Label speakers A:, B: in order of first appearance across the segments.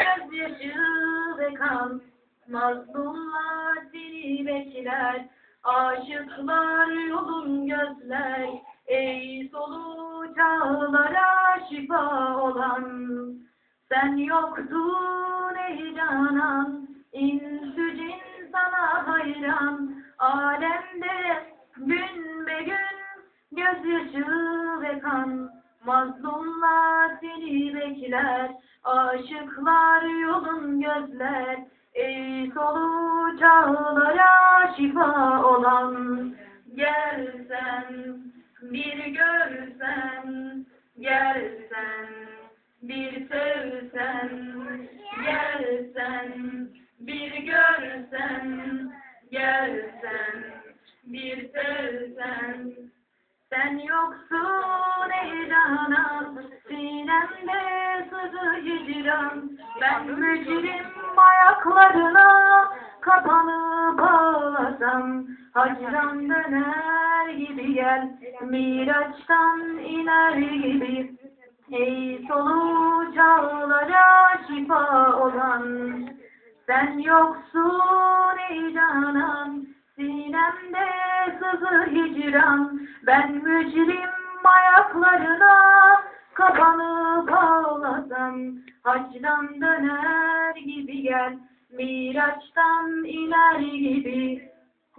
A: gözyaşı ve kan. Mazlumlar seni aşıklar yolun gözler. Ey solu şifa olan, sen yoktun ey canan, insü hayran. Alemde gün be gün gözyaşı ve kan. Mazlumlar seni bekler, aşıklar yolun gözler. Ey solu şifa olan, gelsen bir görsen, gelsen bir sevsen, gelsen bir görsen, gelsen bir sevsen. Sen yoksun ey sinemde sızı hicran. Ben mücrim ayaklarına kapanıp ağlasam. Hacran döner gibi gel, Miraç'tan iner gibi. Ey solu çağlara şifa olan, sen yoksun ey sinemde sızı hicran. Ben mücrim ayaklarına kapanıp ağlasam. Hacdan döner gibi gel, Miraç'tan iner gibi.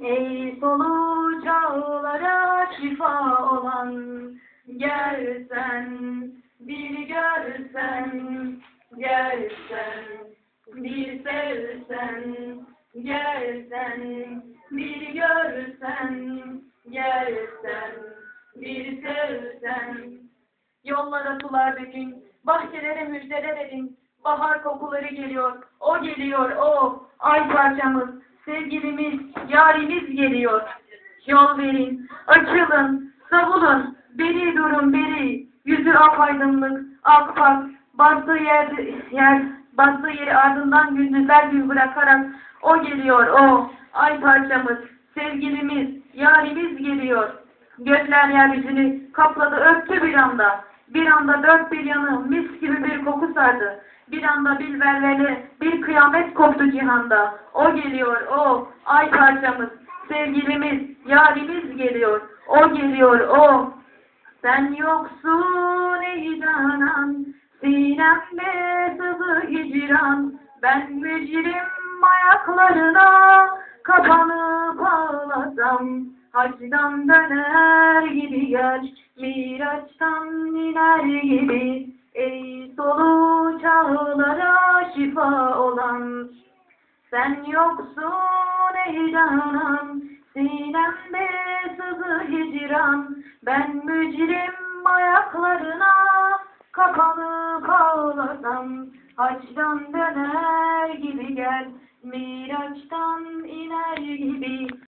A: Ey solu çağlara şifa olan, gelsen bir görsen, gelsen bir sevsen, gelsen bir görsen, Yollara sular dökün, bahçelere müjdeler edin. Bahar kokuları geliyor, o geliyor, o. Ay parçamız, sevgilimiz, yarimiz geliyor. Yol verin, açılın, savulun, beri durun beri. Yüzü apaydınlık, ak pak, bastığı yer, yer, bastığı yeri ardından gündüzler gün bırakarak o geliyor, o. Ay parçamız, sevgilimiz, yarimiz geliyor. Gökler yeryüzünü kapladı öptü bir anda. Bir anda dört bir yanı mis gibi bir koku sardı. Bir anda bir velvele, bir kıyamet koptu cihanda. O geliyor, o, ay parçamız, sevgilimiz, yarimiz geliyor. O geliyor, o. Sen yoksun ey canan, sinemde sızı hicran. Ben mücrim ayaklarına kapanıp ağlasam. Hacdan döner gel, Miraç'tan iner gibi. Ey solu çağlara şifa olan, sen yoksun ey canan, sinemde sızı hicran. Ben mücrim ayaklarına kapanıp ağlasam. Hacdan döner gibi gel, Miraç'tan iner gibi.